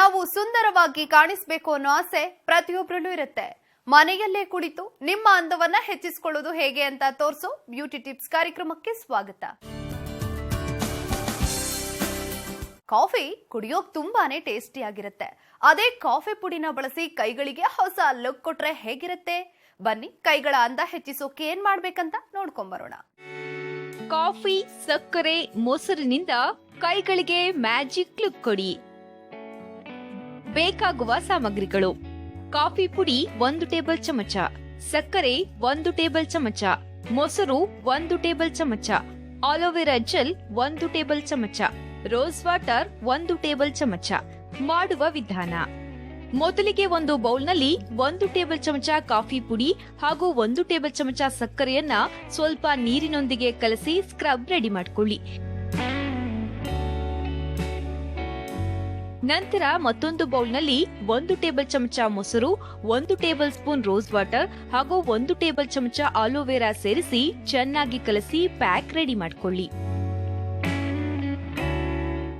ನಾವು ಸುಂದರವಾಗಿ ಕಾಣಿಸ್ಬೇಕು ಅನ್ನೋ ಆಸೆ ಪ್ರತಿಯೊಬ್ಬರಲ್ಲೂ ಇರುತ್ತೆ. ಮನೆಯಲ್ಲೇ ಕುಳಿತು ನಿಮ್ಮ ಅಂದವನ್ನ ಹೆಚ್ಚಿಸಿಕೊಳ್ಳೋದು ಹೇಗೆ ಅಂತ ತೋರಿಸೋ ಬ್ಯೂಟಿ ಟಿಪ್ಸ್ ಕಾರ್ಯಕ್ರಮಕ್ಕೆ ಸ್ವಾಗತ. ಕಾಫಿ ಕುಡಿಯೋಕ್ ತುಂಬಾನೇ ಟೇಸ್ಟಿ ಆಗಿರುತ್ತೆ. ಅದೇ ಕಾಫಿ ಪುಡಿನ ಬಳಸಿ ಕೈಗಳಿಗೆ ಹೊಸ ಲುಕ್ ಕೊಟ್ರೆ ಹೇಗಿರುತ್ತೆ? ಬನ್ನಿ, ಕೈಗಳ ಅಂದ ಹೆಚ್ಚಿಸೋಕೆ ಏನ್ ಮಾಡ್ಬೇಕಂತ ನೋಡ್ಕೊಂಬರೋಣ ಕಾಫಿ, ಸಕ್ಕರೆ, ಮೊಸರಿನಿಂದ ಕೈಗಳಿಗೆ ಮ್ಯಾಜಿಕ್ ಲುಕ್ ಕೊಡಿ. ಬೇಕಾಗುವ ಸಾಮಗ್ರಿಗಳು. ಕಾಫಿ ಪುಡಿ ಒಂದು ಟೇಬಲ್ ಚಮಚ. ಸಕ್ಕರೆ ಒಂದು ಟೇಬಲ್ ಚಮಚ. ಮೊಸರು ಒಂದು ಟೇಬಲ್ ಚಮಚ. ಆಲೋವೆರಾ ಜೆಲ್ ಒಂದು ಟೇಬಲ್ ಚಮಚ. ರೋಸ್ ವಾಟರ್ ಒಂದು ಟೇಬಲ್ ಚಮಚ. ಮಾಡುವ ವಿಧಾನ. ಮೊದಲಿಗೆ ಒಂದು ಬೌಲ್ನಲ್ಲಿ ಒಂದು ಟೇಬಲ್ ಚಮಚ ಕಾಫಿ ಪುಡಿ ಹಾಗೂ ಒಂದು ಟೇಬಲ್ ಚಮಚ ಸಕ್ಕರೆಯನ್ನ ಸ್ವಲ್ಪ ನೀರಿನೊಂದಿಗೆ ಕಲಸಿ ಸ್ಕ್ರಬ್ ರೆಡಿ ಮಾಡ್ಕೊಳ್ಳಿ. ನಂತರ ಮತ್ತೊಂದು ಬೌಲ್ನಲ್ಲಿ ಒಂದು ಟೇಬಲ್ ಚಮಚ ಮೊಸರು, ಒಂದು ಟೇಬಲ್ ಸ್ಪೂನ್ ರೋಸ್ ವಾಟರ್ ಹಾಗೂ ಒಂದು ಟೇಬಲ್ ಚಮಚ ಆಲೋವೆರಾ ಸೇರಿಸಿ ಚೆನ್ನಾಗಿ ಕಲಸಿ ಪ್ಯಾಕ್ ರೆಡಿ ಮಾಡ್ಕೊಳ್ಳಿ.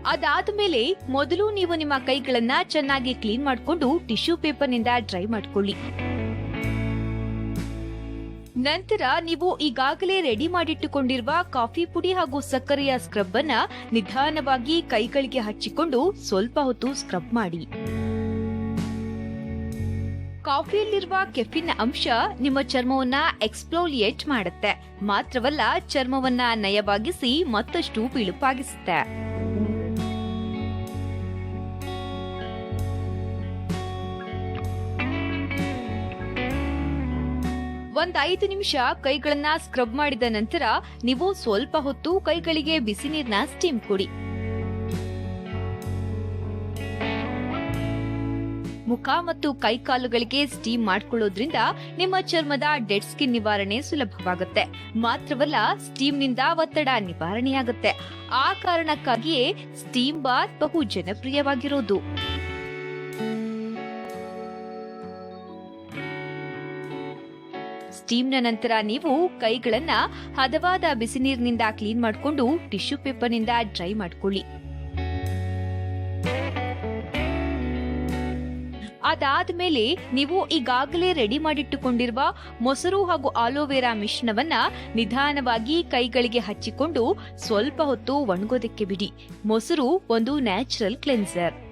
ಅದಾದ್ಮೇಲೆ ಮೊದಲು ನೀವು ನಿಮ್ಮ ಕೈಗಳನ್ನ ಚೆನ್ನಾಗಿ ಕ್ಲೀನ್ ಮಾಡಿಕೊಂಡು ಟಿಶ್ಯೂ ಪೇಪರ್ನಿಂದ ಡ್ರೈ ಮಾಡ್ಕೊಳ್ಳಿ. ನಂತರ ನೀವು ಈಗಾಗಲೇ ರೆಡಿ ಮಾಡಿಟ್ಟುಕೊಂಡಿರುವ ಕಾಫಿ ಪುಡಿ ಹಾಗೂ ಸಕ್ಕರೆಯ ಸ್ಕ್ರಬ್ ಅನ್ನ ನಿಧಾನವಾಗಿ ಕೈಗಳಿಗೆ ಹಚ್ಚಿಕೊಂಡು ಸ್ವಲ್ಪ ಹೊತ್ತು ಸ್ಕ್ರಬ್ ಮಾಡಿ. ಕಾಫಿಯಲ್ಲಿರುವ ಕೆಫಿನ್ ಅಂಶ ನಿಮ್ಮ ಚರ್ಮವನ್ನ ಎಕ್ಸ್ಪ್ಲೋಲಿಯೇಟ್ ಮಾಡುತ್ತೆ. ಮಾತ್ರವಲ್ಲ, ಚರ್ಮವನ್ನ ನಯವಾಗಿಸಿ ಮತ್ತಷ್ಟು ಬಿಳುಪಾಗಿಸುತ್ತೆ. ಒಂದ್ ಐದು ನಿಮಿಷ ಕೈಗಳನ್ನ ಸ್ಕ್ರಬ್ ಮಾಡಿದ ನಂತರ ನೀವು ಸ್ವಲ್ಪ ಹೊತ್ತು ಕೈಗಳಿಗೆ ಬಿಸಿ ನೀರಿನ ಸ್ಟೀಮ್ ಕೊಡಿ. ಮುಖ ಮತ್ತು ಕೈಕಾಲುಗಳಿಗೆ ಸ್ಟೀಮ್ ಮಾಡ್ಕೊಳ್ಳೋದ್ರಿಂದ ನಿಮ್ಮ ಚರ್ಮದ ಡೆಡ್ ಸ್ಕಿನ್ ನಿವಾರಣೆ ಸುಲಭವಾಗುತ್ತೆ. ಮಾತ್ರವಲ್ಲ ಸ್ಟೀಮ್ನಿಂದ ಒತ್ತಡ ನಿವಾರಣೆಯಾಗುತ್ತೆ. ಆ ಕಾರಣಕ್ಕಾಗಿಯೇ ಸ್ಟೀಮ್ ಬಾತ್ ಬಹು ಜನಪ್ರಿಯವಾಗಿರೋದು. ಸ್ಟೀಮ್ನ ನಂತರ ನೀವು ಕೈಗಳನ್ನ ಹದವಾದ ಬಿಸಿ ನೀರಿನಿಂದ ಕ್ಲೀನ್ ಮಾಡಿಕೊಂಡು ಟಿಶ್ಯೂ ಪೇಪರ್ನಿಂದ ಡ್ರೈ ಮಾಡ್ಕೊಳ್ಳಿ. ಅದಾದ್ಮೇಲೆ ನೀವು ಈಗಾಗಲೇ ರೆಡಿ ಮಾಡಿಟ್ಟುಕೊಂಡಿರುವ ಮೊಸರು ಹಾಗೂ ಆಲೋವೆರಾ ಮಿಶ್ರಣವನ್ನ ನಿಧಾನವಾಗಿ ಕೈಗಳಿಗೆ ಹಚ್ಚಿಕೊಂಡು ಸ್ವಲ್ಪ ಹೊತ್ತು ಒಣಗೋದಕ್ಕೆ ಬಿಡಿ. ಮೊಸರು ಒಂದು ನ್ಯಾಚುರಲ್ ಕ್ಲೆನ್ಸರ್.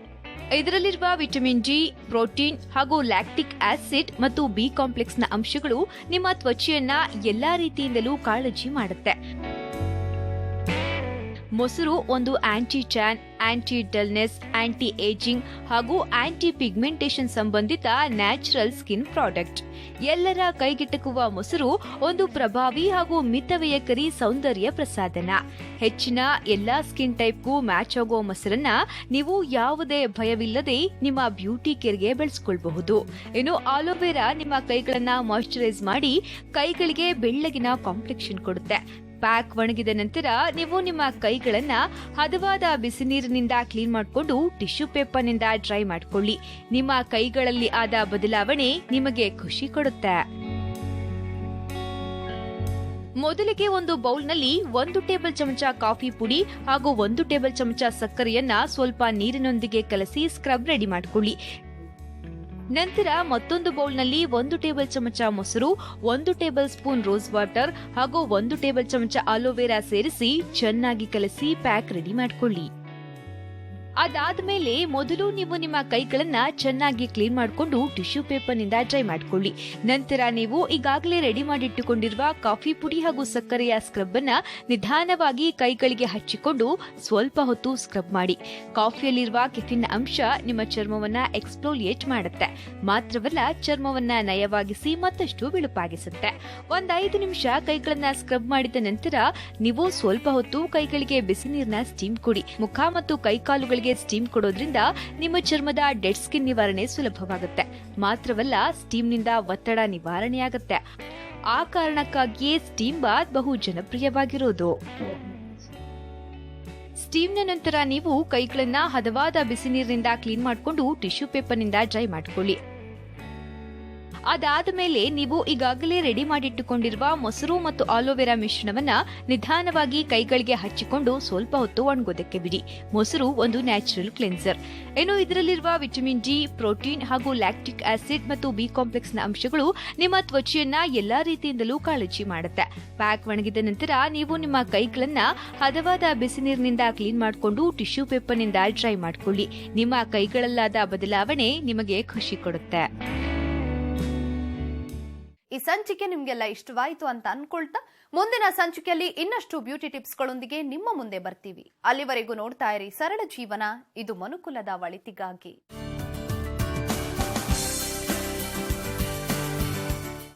ಇದರಲ್ಲಿರುವ ವಿಟಮಿನ್ ಜಿ ಪ್ರೋಟೀನ್ ಹಾಗೂ ಲ್ಯಾಕ್ಟಿಕ್ ಆಸಿಡ್ ಮತ್ತು ಬಿ ಕಾಂಪ್ಲೆಕ್ಸ್ನ ಅಂಶಗಳು ನಿಮ್ಮ ತ್ವಚೆಯನ್ನ ಎಲ್ಲಾ ರೀತಿಯಿಂದಲೂ ಕಾಳಜಿ ಮಾಡುತ್ತೆ. ಮೊಸರು ಒಂದು anti tan anti dullness anti ageing ಹಾಗೂ ಆಂಟಿ ಪಿಗ್ಮೆಂಟೇಷನ್ ಸಂಬಂಧಿತ ನ್ಯಾಚುರಲ್ ಸ್ಕಿನ್ ಪ್ರಾಡಕ್ಟ್ ಎಲ್ಲರ ಕೈಗೆಟಕುವ ಮೊಸರು ಒಂದು ಪ್ರಭಾವಿ ಹಾಗೂ ಮಿತವ್ಯಯಕರಿ ಸೌಂದರ್ಯ ಪ್ರಸಾದನ. ಹೆಚ್ಚಿನ ಎಲ್ಲಾ ಸ್ಕಿನ್ ಟೈಪ್ಗೂ ಮ್ಯಾಚ್ ಆಗೋ ಮೊಸರನ್ನ ನೀವು ಯಾವುದೇ ಭಯವಿಲ್ಲದೆ ನಿಮ್ಮ ಬ್ಯೂಟಿ ಕೇರ್ಗೆ ಬೆಳೆಸ್ಕೊಳ್ಬಹುದು. ಇನ್ನು ಆಲೋವೆರಾ ನಿಮ್ಮ ಕೈಗಳನ್ನ ಮಾಯಿಶ್ಚರೈಸ್ ಮಾಡಿ ಕೈಗಳಿಗೆ ಬೆಳ್ಳಗಿನ ಕಾಂಪ್ಲೆಕ್ಷನ್ ಕೊಡುತ್ತೆ. ಪ್ಯಾಕ್ ಒಣಗಿದ ನಂತರ ನೀವು ನಿಮ್ಮ ಕೈಗಳನ್ನ ಹದವಾದ ಬಿಸಿ ನೀರಿನಿಂದ ಕ್ಲೀನ್ ಮಾಡಿಕೊಂಡು ಟಿಶ್ಯೂ ಪೇಪರ್ನಿಂದ ಡ್ರೈ ಮಾಡಿಕೊಳ್ಳಿ. ನಿಮ್ಮ ಕೈಗಳಲ್ಲಿ ಆದ ಬದಲಾವಣೆ ನಿಮಗೆ ಖುಷಿ ಕೊಡುತ್ತೆ. ಮೊದಲಿಗೆ ಒಂದು ಬೌಲ್ನಲ್ಲಿ ಒಂದು ಟೇಬಲ್ ಚಮಚ ಕಾಫಿ ಪುಡಿ ಹಾಗೂ ಒಂದು ಟೇಬಲ್ ಚಮಚ ಸಕ್ಕರೆಯನ್ನ ಸ್ವಲ್ಪ ನೀರಿನೊಂದಿಗೆ ಕಲಸಿ ಸ್ಕ್ರಬ್ ರೆಡಿ ಮಾಡ್ಕೊಳ್ಳಿ. ನಂತರ ಮತ್ತೊಂದು ಬೌಲ್ನಲ್ಲಿ ಒಂದು ಟೇಬಲ್ ಚಮಚ ಮೊಸರು, ಒಂದು ಟೇಬಲ್ ಸ್ಪೂನ್ ರೋಸ್ ವಾಟರ್ ಹಾಗೂ ಒಂದು ಟೇಬಲ್ ಚಮಚ ಆಲೋವೆರಾ ಸೇರಿಸಿ ಚೆನ್ನಾಗಿ ಕಲಸಿ ಪ್ಯಾಕ್ ರೆಡಿ ಮಾಡ್ಕೊಳ್ಳಿ. ಅದಾದ್ಮೇಲೆ ಮೊದಲು ನೀವು ನಿಮ್ಮ ಕೈಗಳನ್ನ ಚೆನ್ನಾಗಿ ಕ್ಲೀನ್ ಮಾಡಿಕೊಂಡು ಟಿಶ್ಯೂ ಪೇಪರ್ನಿಂದ ಡ್ರೈ ಮಾಡಿಕೊಳ್ಳಿ. ನಂತರ ನೀವು ಈಗಾಗಲೇ ರೆಡಿ ಮಾಡಿಟ್ಟುಕೊಂಡಿರುವ ಕಾಫಿ ಪುಡಿ ಹಾಗೂ ಸಕ್ಕರೆಯ ಸ್ಕ್ರಬ್ ಅನ್ನ ನಿಧಾನವಾಗಿ ಕೈಗಳಿಗೆ ಹಚ್ಚಿಕೊಂಡು ಸ್ವಲ್ಪ ಹೊತ್ತು ಸ್ಕ್ರಬ್ ಮಾಡಿ. ಕಾಫಿಯಲ್ಲಿರುವ ಕೆಫಿನ್ ಅಂಶ ನಿಮ್ಮ ಚರ್ಮವನ್ನ ಎಕ್ಸ್ಪ್ಲೋಲಿಯೇಟ್ ಮಾಡುತ್ತೆ. ಮಾತ್ರವಲ್ಲ ಚರ್ಮವನ್ನ ನಯವಾಗಿಸಿ ಮತ್ತಷ್ಟು ಬಿಳುಪಾಗಿಸುತ್ತೆ ಒಂದ್ ಐದು ನಿಮಿಷ ಕೈಗಳನ್ನ ಸ್ಕ್ರಬ್ ಮಾಡಿದ ನಂತರ ನೀವು ಸ್ವಲ್ಪ ಹೊತ್ತು ಕೈಗಳಿಗೆ ಬಿಸಿ ನೀರಿನ ಸ್ಟೀಮ್ ಕೊಡಿ. ಮುಖ ಮತ್ತು ಕೈಕಾಲುಗಳಿಗೆ ಸ್ಟೀಮ್ ಕೊಡೋದ್ರಿಂದ ನಿಮ್ಮ ಚರ್ಮದ ಡೆಡ್ ಸ್ಕಿನ್ ನಿವಾರಣೆ ಸುಲಭವಾಗುತ್ತೆ. ಮಾತ್ರವಲ್ಲ ಸ್ಟೀಮ್ನಿಂದ ಒತ್ತಡ ನಿವಾರಣೆಯಾಗುತ್ತೆ. ಆ ಕಾರಣಕ್ಕಾಗಿಯೇ ಸ್ಟೀಮ್ ಬಾತ್ ಬಹು ಜನಪ್ರಿಯವಾಗಿರೋದು. ಸ್ಟೀಮ್ನ ನಂತರ ನೀವು ಕೈಗಳನ್ನ ಹದವಾದ ಬಿಸಿ ನೀರಿನಿಂದ ಕ್ಲೀನ್ ಮಾಡಿಕೊಂಡು ಟಿಶ್ಯೂ ಪೇಪರ್ನಿಂದ ಡ್ರೈ ಮಾಡ್ಕೊಳ್ಳಿ. ಅದಾದ ಮೇಲೆ ನೀವು ಈಗಾಗಲೇ ರೆಡಿ ಮಾಡಿಟ್ಟುಕೊಂಡಿರುವ ಮೊಸರು ಮತ್ತು ಆಲೋವೆರಾ ಮಿಶ್ರಣವನ್ನ ನಿಧಾನವಾಗಿ ಕೈಗಳಿಗೆ ಹಚ್ಚಿಕೊಂಡು ಸ್ವಲ್ಪ ಹೊತ್ತು ಒಣಗೋದಕ್ಕೆ ಬಿಡಿ. ಮೊಸರು ಒಂದು ನ್ಯಾಚುರಲ್ ಕ್ಲೆನ್ಸರ್. ಇನ್ನು ಇದರಲ್ಲಿರುವ ವಿಟಮಿನ್ ಡಿ, ಪ್ರೋಟೀನ್ ಹಾಗೂ ಲ್ಯಾಕ್ಟಿಕ್ ಆಸಿಡ್ ಮತ್ತು ಬಿ ಕಾಂಪ್ಲೆಕ್ಸ್ನ ಅಂಶಗಳು ನಿಮ್ಮ ತ್ವಚೆಯನ್ನ ಎಲ್ಲಾ ರೀತಿಯಿಂದಲೂ ಕಾಳಜಿ ಮಾಡುತ್ತೆ. ಪ್ಯಾಕ್ ಒಣಗಿದ ನಂತರ ನೀವು ನಿಮ್ಮ ಕೈಗಳನ್ನ ಹದವಾದ ಬಿಸಿ ನೀರಿನಿಂದ ಕ್ಲೀನ್ ಮಾಡಿಕೊಂಡು ಟಿಶ್ಯೂ ಪೇಪರ್ನಿಂದ ಡ್ರೈ ಮಾಡ್ಕೊಳ್ಳಿ. ನಿಮ್ಮ ಕೈಗಳಲ್ಲಾದ ಬದಲಾವಣೆ ನಿಮಗೆ ಖುಷಿ ಕೊಡುತ್ತೆ. ಈ ಸಂಚಿಕೆ ನಿಮ್ಗೆಲ್ಲ ಇಷ್ಟವಾಯಿತು ಅಂತ ಅನ್ಕೊಳ್ತಾ ಮುಂದಿನ ಸಂಚಿಕೆಯಲ್ಲಿ ಇನ್ನಷ್ಟು ಬ್ಯೂಟಿ ಟಿಪ್ಸ್ಗಳೊಂದಿಗೆ ನಿಮ್ಮ ಮುಂದೆ ಬರ್ತೀವಿ. ಅಲ್ಲಿವರೆಗೂ ನೋಡ್ತಾ ಇರಿ ಸರಳ ಜೀವನ, ಇದು ಮನುಕುಲದ ಒಳಿತಿಗಾಗಿ.